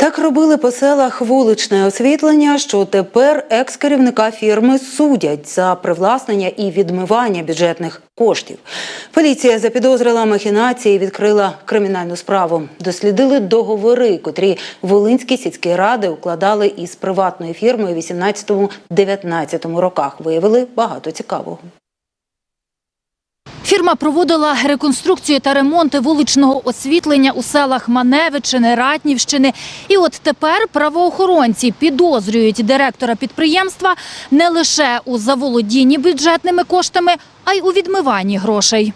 Так робили по селах вуличне освітлення, що тепер екс-керівника фірми судять за привласнення і відмивання бюджетних коштів. Поліція запідозрила махінації відкрила кримінальну справу. Дослідили договори, котрі Волинські сільські ради укладали із приватною фірмою у 18-19 роках. Виявили багато цікавого. Фірма проводила реконструкцію та ремонти вуличного освітлення у селах Маневичини, Ратнівщини. І от тепер правоохоронці підозрюють директора підприємства не лише у заволодінні бюджетними коштами, а й у відмиванні грошей.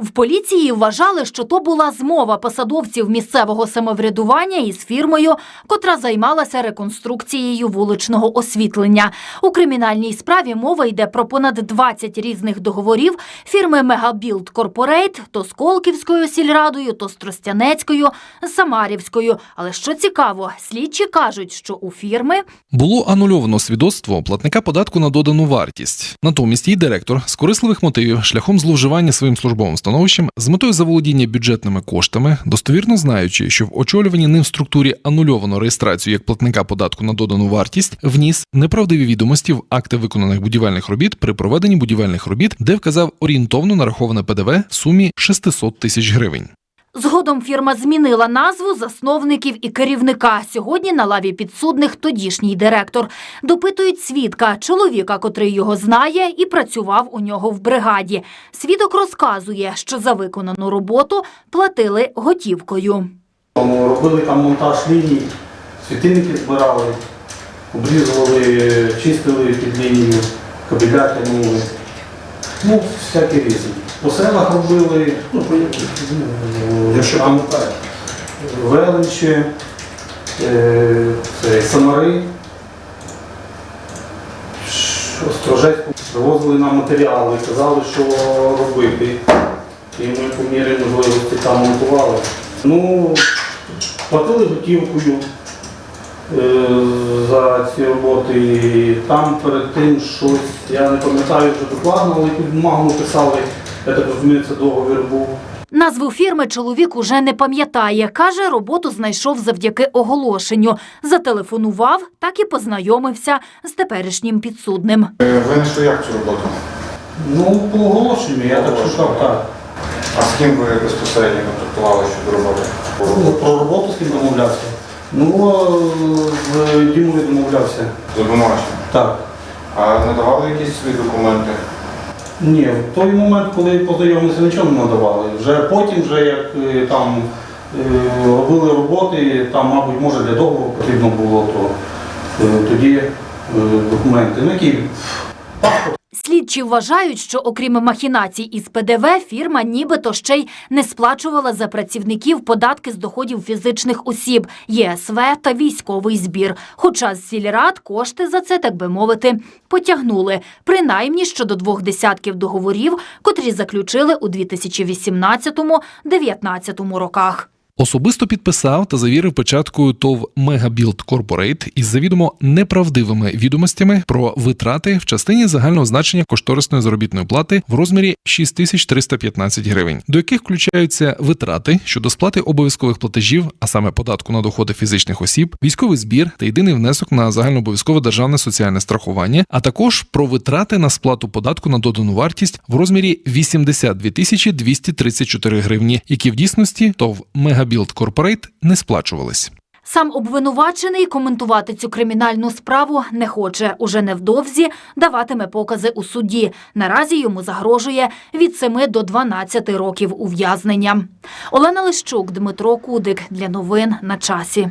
В поліції вважали, що то була змова посадовців місцевого самоврядування із фірмою, котра займалася реконструкцією вуличного освітлення. У кримінальній справі мова йде про понад 20 різних договорів фірми Мегабілд Корпорейт то з Колківською сільрадою, то з Тростянецькою, з Самарівською. Але що цікаво, слідчі кажуть, що у фірми Було анульовано свідоцтво платника податку на додану вартість. Натомість її директор з корисливих мотивів шляхом зловживання своїм службовим становищем з метою заволодіння бюджетними коштами, достовірно знаючи, що в очолюванні ним структурі анульовано реєстрацію як платника податку на додану вартість, вніс неправдиві відомості в акти виконаних будівельних робіт при проведенні будівельних робіт, де вказав орієнтовно нараховане ПДВ в сумі 600 тисяч гривень. Згодом фірма змінила назву засновників і керівника. Сьогодні на лаві підсудних тодішній директор. Допитують свідка, чоловіка, котрий його знає і працював у нього в бригаді. Свідок розказує, що за виконану роботу платили готівкою. Робили там монтаж ліній, світильники збирали, обрізували, чистили під лінію, кабеля тягнули. Ну, всякі різні. По селах робили, ну, по- ну, якщо там величі, е, самари, Острожецьку привозили нам матеріали, казали, що робити. І ми по мірі можливості там монтували. Ну, платили готівкою за ці роботи. І Там перед тим щось, я не пам'ятаю вже докладно, але під бумагу ми писали, я так розумію, це договір був. Назву фірми чоловік уже не пам'ятає. Каже, роботу знайшов завдяки оголошенню. Зателефонував, так і познайомився з теперішнім підсудним. Е, Ви знайшли як цю роботу? Ну, по оголошенню, я так шукав, так. А з ким ви безпосередньо контактували щодо роботи? Ну, Про роботу з ким домовлявся. Ну, е, з Дімою домовлявся. З обвинуваченням. Так. А надавали якісь свої документи? Ні, в той момент, коли познайомилися, нічого не надавали. Вже потім, вже як е, там е, робили роботи, там, мабуть, може для договору потрібно було, то е, тоді е, документи. Ну, які паспорт. Слідчі вважають, що окрім махінацій із ПДВ, фірма нібито ще й не сплачувала за працівників податки з доходів фізичних осіб, ЄСВ та військовий збір. Хоча з сільрад кошти за це, так би мовити, потягнули, принаймні щодо двох десятків договорів, котрі заключили у 2018-19 роках. Особисто підписав та завірив печаткою ТОВ Мегабілд Корпорейт із завідомо неправдивими відомостями про витрати в частині загального значення кошторисної заробітної плати в розмірі 6315 гривень, до яких включаються витрати щодо сплати обов'язкових платежів, а саме податку на доходи фізичних осіб, військовий збір та єдиний внесок на загальнообов'язкове державне соціальне страхування, а також про витрати на сплату податку на додану вартість в розмірі 82 тисячі 234 гривні, які в дійсності ТОВ Мегабілд Корпорейт не сплачувались. Сам обвинувачений коментувати цю кримінальну справу не хоче. Уже невдовзі даватиме покази у суді. Наразі йому загрожує від 7 до 12 років ув'язнення. Олена Лищук, Дмитро Кудик для новин на часі.